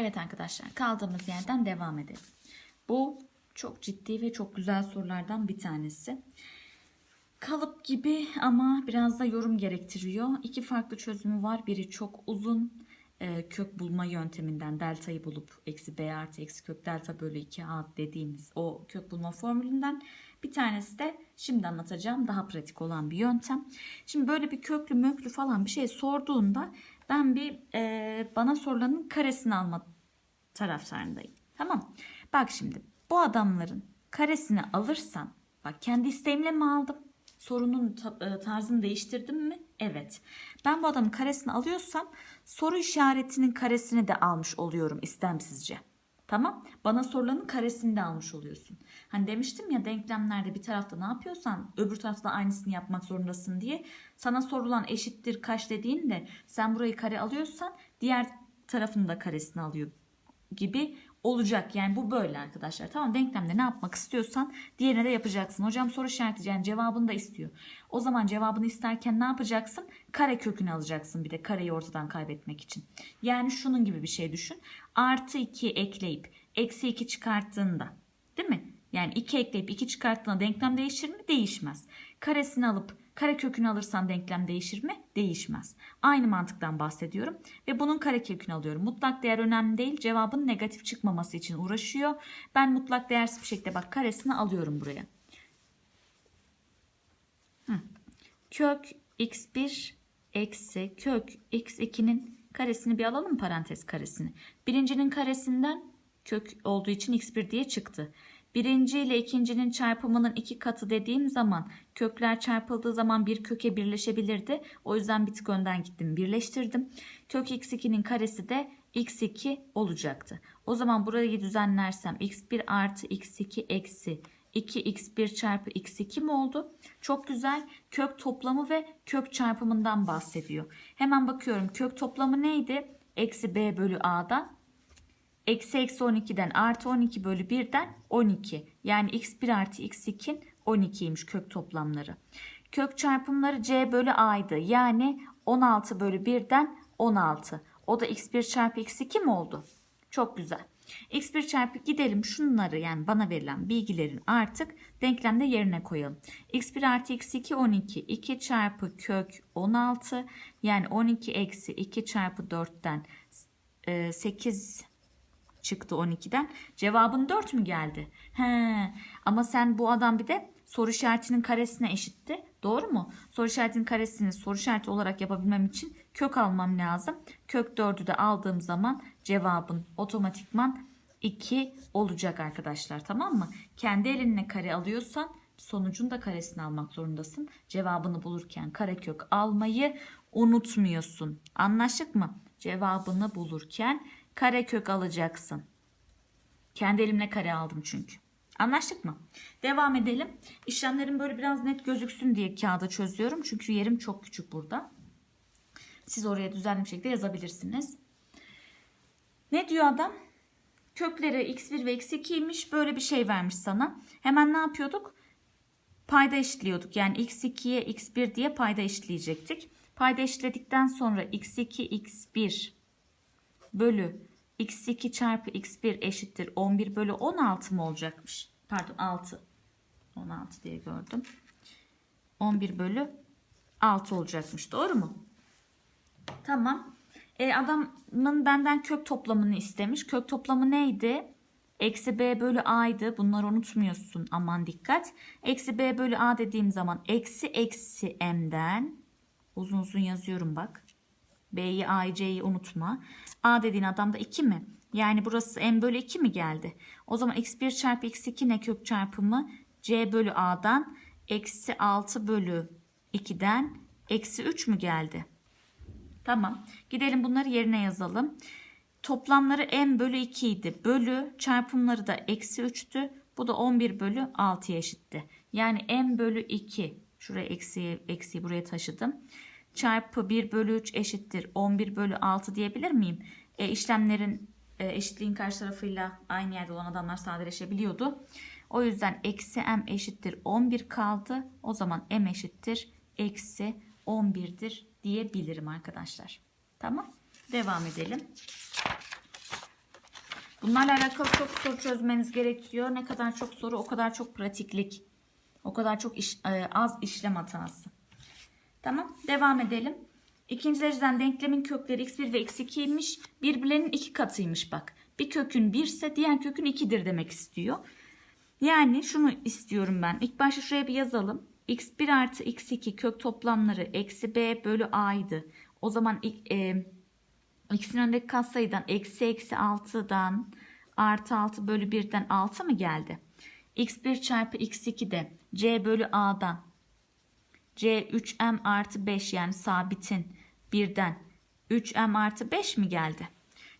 Evet arkadaşlar kaldığımız yerden devam edelim. Bu çok ciddi ve çok güzel sorulardan bir tanesi. Kalıp gibi ama biraz da yorum gerektiriyor. İki farklı çözümü var. Biri çok uzun e, kök bulma yönteminden deltayı bulup eksi b artı eksi kök delta bölü 2a dediğimiz o kök bulma formülünden. Bir tanesi de şimdi anlatacağım daha pratik olan bir yöntem. Şimdi böyle bir köklü möklü falan bir şey sorduğunda ben bir e, bana sorulanın karesini alma taraftarındayım. Tamam. Bak şimdi bu adamların karesini alırsan bak kendi isteğimle mi aldım? Sorunun ta- tarzını değiştirdim mi? Evet. Ben bu adamın karesini alıyorsam soru işaretinin karesini de almış oluyorum istemsizce. Tamam. Bana sorulanın karesini de almış oluyorsun. Hani demiştim ya denklemlerde bir tarafta ne yapıyorsan öbür tarafta aynısını yapmak zorundasın diye. Sana sorulan eşittir kaç dediğinde sen burayı kare alıyorsan diğer tarafın da karesini alıyor gibi olacak. Yani bu böyle arkadaşlar. Tamam denklemde ne yapmak istiyorsan diğerine de yapacaksın. Hocam soru işareti yani cevabını da istiyor. O zaman cevabını isterken ne yapacaksın? Kare kökünü alacaksın bir de kareyi ortadan kaybetmek için. Yani şunun gibi bir şey düşün. Artı 2 ekleyip eksi 2 çıkarttığında değil mi? Yani 2 ekleyip 2 çıkarttığında denklem değişir mi? Değişmez. Karesini alıp kare kökünü alırsan denklem değişir mi? Değişmez. Aynı mantıktan bahsediyorum ve bunun kare kökünü alıyorum. Mutlak değer önemli değil. Cevabın negatif çıkmaması için uğraşıyor. Ben mutlak değersiz bir şekilde bak karesini alıyorum buraya. Kök x1 eksi kök x2'nin karesini bir alalım parantez karesini. Birincinin karesinden kök olduğu için x1 diye çıktı. Birinci ile ikincinin çarpımının iki katı dediğim zaman kökler çarpıldığı zaman bir köke birleşebilirdi. O yüzden bir tık önden gittim birleştirdim. Kök x2'nin karesi de x2 olacaktı. O zaman burayı düzenlersem x1 artı x2 eksi 2x1 çarpı x2 mi oldu? Çok güzel. Kök toplamı ve kök çarpımından bahsediyor. Hemen bakıyorum kök toplamı neydi? Eksi b bölü a'dan Eksi eksi 12'den artı 12 bölü 1'den 12. Yani x1 artı x2'nin 12'ymiş kök toplamları. Kök çarpımları c bölü a'ydı. Yani 16 bölü 1'den 16. O da x1 çarpı x2 mi oldu? Çok güzel. x1 çarpı gidelim şunları yani bana verilen bilgilerin artık denklemde yerine koyalım. x1 artı x2 12. 2 çarpı kök 16 yani 12 eksi 2 çarpı 4'ten 8 çıktı 12'den. Cevabın 4 mü geldi? He. Ama sen bu adam bir de soru işaretinin karesine eşitti. Doğru mu? Soru işaretinin karesini soru işareti olarak yapabilmem için kök almam lazım. Kök 4'ü de aldığım zaman cevabın otomatikman 2 olacak arkadaşlar. Tamam mı? Kendi elinle kare alıyorsan sonucun da karesini almak zorundasın. Cevabını bulurken karekök almayı unutmuyorsun. Anlaştık mı? Cevabını bulurken karekök alacaksın. Kendi elimle kare aldım çünkü. Anlaştık mı? Devam edelim. İşlemlerim böyle biraz net gözüksün diye kağıda çözüyorum. Çünkü yerim çok küçük burada. Siz oraya düzenli bir şekilde yazabilirsiniz. Ne diyor adam? Kökleri x1 ve x2'ymiş. Böyle bir şey vermiş sana. Hemen ne yapıyorduk? Payda eşitliyorduk. Yani x2'ye x1 diye payda eşitleyecektik. Payda eşitledikten sonra x2, x1 bölü x2 çarpı x1 eşittir 11 bölü 16 mı olacakmış? Pardon 6. 16 diye gördüm. 11 bölü 6 olacakmış. Doğru mu? Tamam. E, adamın benden kök toplamını istemiş. Kök toplamı neydi? Eksi b bölü a'ydı. Bunları unutmuyorsun. Aman dikkat. Eksi b bölü a dediğim zaman eksi eksi m'den uzun uzun yazıyorum bak. B'yi A'yı C'yi unutma. A dediğin adam da 2 mi? Yani burası M bölü 2 mi geldi? O zaman x1 çarpı x2 ne kök çarpımı? C bölü A'dan eksi 6 bölü 2'den eksi 3 mü geldi? Tamam. Gidelim bunları yerine yazalım. Toplamları m bölü 2 idi. Bölü çarpımları da eksi 3'tü. Bu da 11 bölü 6'ya eşitti. Yani m bölü 2. Şuraya eksiyi, eksiyi buraya taşıdım çarpı 1 bölü 3 eşittir 11 bölü 6 diyebilir miyim? E, işlemlerin e, eşitliğin karşı tarafıyla aynı yerde olan adamlar sadeleşebiliyordu. O yüzden eksi m eşittir 11 kaldı. O zaman m eşittir eksi 11'dir diyebilirim arkadaşlar. Tamam. Devam edelim. Bunlarla alakalı çok soru çözmeniz gerekiyor. Ne kadar çok soru o kadar çok pratiklik. O kadar çok iş- e, az işlem hatası. Tamam devam edelim. İkinci dereceden denklemin kökleri x1 ve x2'ymiş. Birbirlerinin iki katıymış bak. Bir kökün 1 ise diğer kökün 2'dir demek istiyor. Yani şunu istiyorum ben. İlk başta şuraya bir yazalım. x1 artı x2 kök toplamları eksi b bölü a'ydı. O zaman e, x'in önündeki katsayıdan eksi eksi 6'dan artı 6 bölü 1'den 6 mı geldi? x1 çarpı x2 de c bölü a'dan c 3m artı 5 yani sabitin birden 3m artı 5 mi geldi?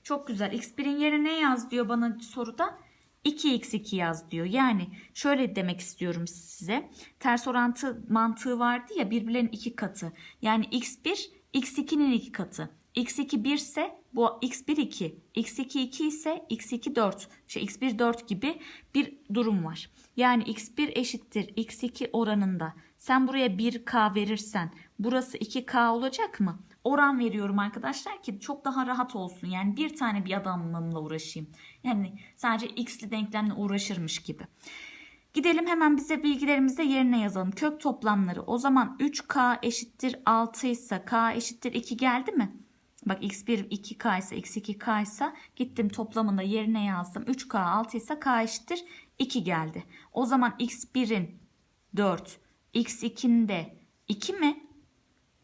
Çok güzel. x1'in yerine ne yaz diyor bana soruda? 2x2 yaz diyor. Yani şöyle demek istiyorum size. Ters orantı mantığı vardı ya birbirlerinin iki katı. Yani x1 x2'nin iki katı. X2 1 ise bu x1 2. x2 2 ise x2 4. Şey x1 4 gibi bir durum var. Yani x1 eşittir x2 oranında. Sen buraya 1k verirsen burası 2k olacak mı? Oran veriyorum arkadaşlar ki çok daha rahat olsun. Yani bir tane bir adamımla uğraşayım. Yani sadece x'li denklemle uğraşırmış gibi. Gidelim hemen bize bilgilerimizi yerine yazalım. Kök toplamları o zaman 3k eşittir 6 ise k eşittir 2 geldi mi? Bak x1 2k ise x2k ise gittim toplamında yerine yazdım. 3k 6 ise k eşittir 2 geldi. O zaman x1'in 4 x2'nin de 2 mi?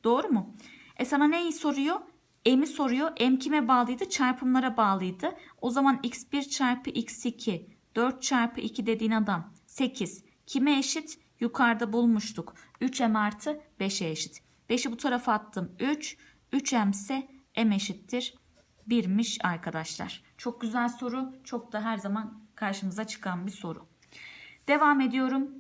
Doğru mu? E sana neyi soruyor? M'i soruyor. M kime bağlıydı? Çarpımlara bağlıydı. O zaman x1 çarpı x2 4 çarpı 2 dediğin adam 8. Kime eşit? Yukarıda bulmuştuk. 3m artı 5'e eşit. 5'i bu tarafa attım. 3. 3m ise m eşittir 1'miş arkadaşlar. Çok güzel soru. Çok da her zaman karşımıza çıkan bir soru. Devam ediyorum.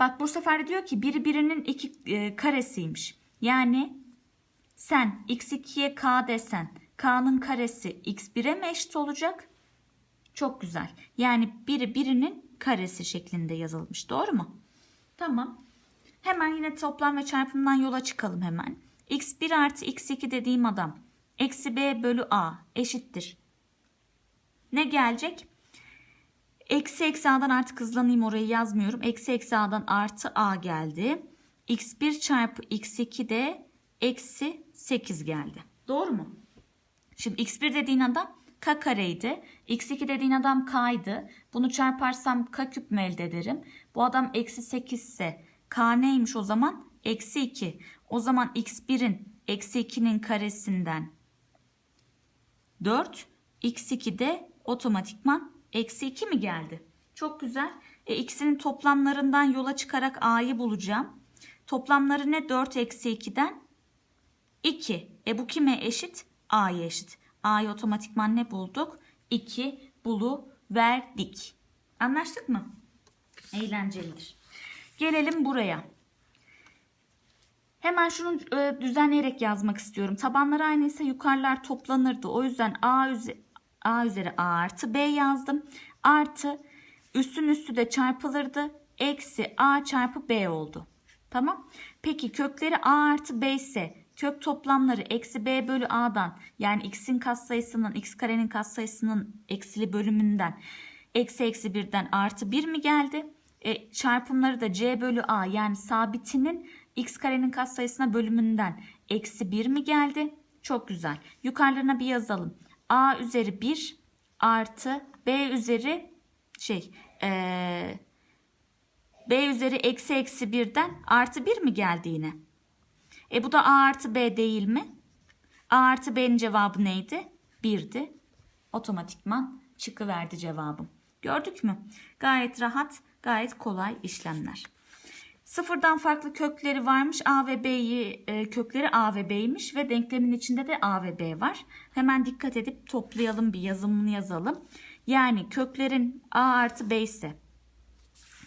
Bak bu sefer diyor ki biri birinin iki e, karesiymiş. Yani sen x2'ye k desen k'nın karesi x1'e mi eşit olacak? Çok güzel. Yani biri birinin karesi şeklinde yazılmış. Doğru mu? Tamam. Hemen yine toplam ve çarpımdan yola çıkalım hemen. X1 artı x2 dediğim adam eksi b bölü a eşittir. Ne gelecek? Eksi eksi a'dan artık hızlanayım orayı yazmıyorum. Eksi eksi a'dan artı a geldi. x1 çarpı x2 de eksi 8 geldi. Doğru mu? Şimdi x1 dediğin adam k kareydi. x2 dediğin adam k'ydı. Bunu çarparsam k küp mü elde ederim? Bu adam eksi 8 ise k neymiş o zaman? Eksi 2. O zaman x1'in eksi 2'nin karesinden 4. x2 de otomatikman eksi 2 mi geldi? Çok güzel. E, ikisinin toplamlarından yola çıkarak a'yı bulacağım. Toplamları ne? 4 eksi 2'den 2. E bu kime eşit? A'ya eşit. A'yı otomatikman ne bulduk? 2 bulu verdik. Anlaştık mı? Eğlencelidir. Gelelim buraya. Hemen şunu e, düzenleyerek yazmak istiyorum. Tabanlar aynıysa yukarılar toplanırdı. O yüzden A, üze, A üzeri A artı B yazdım. Artı üstün üstü de çarpılırdı. Eksi A çarpı B oldu. Tamam. Peki kökleri A artı B ise kök toplamları eksi B bölü A'dan yani x'in katsayısının x karenin katsayısının eksili bölümünden eksi eksi birden artı 1 mi geldi? E, çarpımları da c bölü a yani sabitinin x karenin katsayısına bölümünden eksi 1 mi geldi? Çok güzel. Yukarılarına bir yazalım. a üzeri 1 artı b üzeri şey e, b üzeri eksi eksi 1'den artı 1 mi geldi yine? E bu da a artı b değil mi? a artı b'nin cevabı neydi? 1'di. Otomatikman çıkıverdi cevabım. Gördük mü? Gayet rahat, gayet kolay işlemler. Sıfırdan farklı kökleri varmış. A ve B'yi e, kökleri A ve B'ymiş ve denklemin içinde de A ve B var. Hemen dikkat edip toplayalım bir yazımını yazalım. Yani köklerin A artı B ise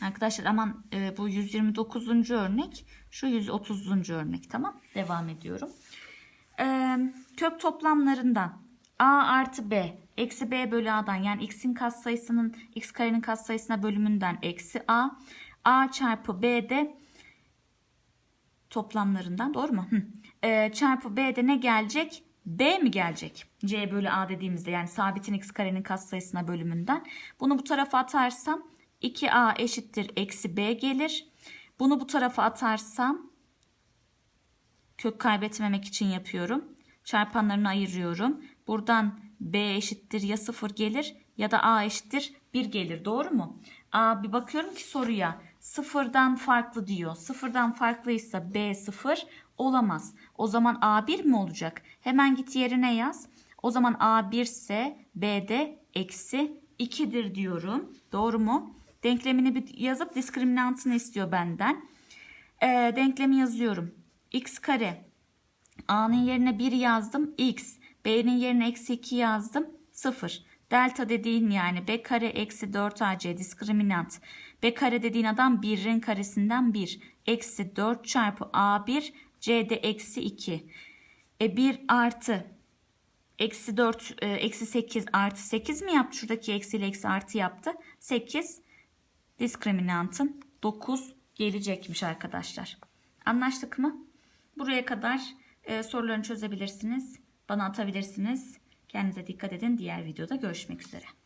Arkadaşlar aman e, bu 129. örnek şu 130. örnek tamam devam ediyorum. E, kök toplamlarından A artı B eksi B bölü A'dan yani x'in katsayısının x karenin katsayısına bölümünden eksi A A çarpı B de toplamlarından doğru mu? Hı. E, çarpı B'de ne gelecek? B mi gelecek? C bölü A dediğimizde yani sabitin x karenin katsayısına bölümünden. Bunu bu tarafa atarsam 2A eşittir eksi B gelir. Bunu bu tarafa atarsam kök kaybetmemek için yapıyorum. Çarpanlarını ayırıyorum. Buradan B eşittir ya 0 gelir ya da A eşittir 1 gelir. Doğru mu? A bir bakıyorum ki soruya sıfırdan farklı diyor. Sıfırdan farklıysa B 0 olamaz. O zaman A 1 mi olacak? Hemen git yerine yaz. O zaman A 1 ise B de eksi 2'dir diyorum. Doğru mu? Denklemini bir yazıp diskriminantını istiyor benden. Ee, denklemi yazıyorum. x kare A'nın yerine 1 yazdım x. B'nin yerine eksi 2 yazdım 0. Delta dediğin yani B kare eksi 4AC diskriminant. B kare dediğin adam 1'in karesinden 1. Eksi 4 çarpı A1 C'de eksi 2. E 1 artı eksi 4 e, eksi 8 artı 8 mi yaptı? Şuradaki eksi ile eksi artı yaptı. 8 diskriminantın 9 gelecekmiş arkadaşlar. Anlaştık mı? Buraya kadar e, sorularını çözebilirsiniz. Bana atabilirsiniz. Kendinize dikkat edin. Diğer videoda görüşmek üzere.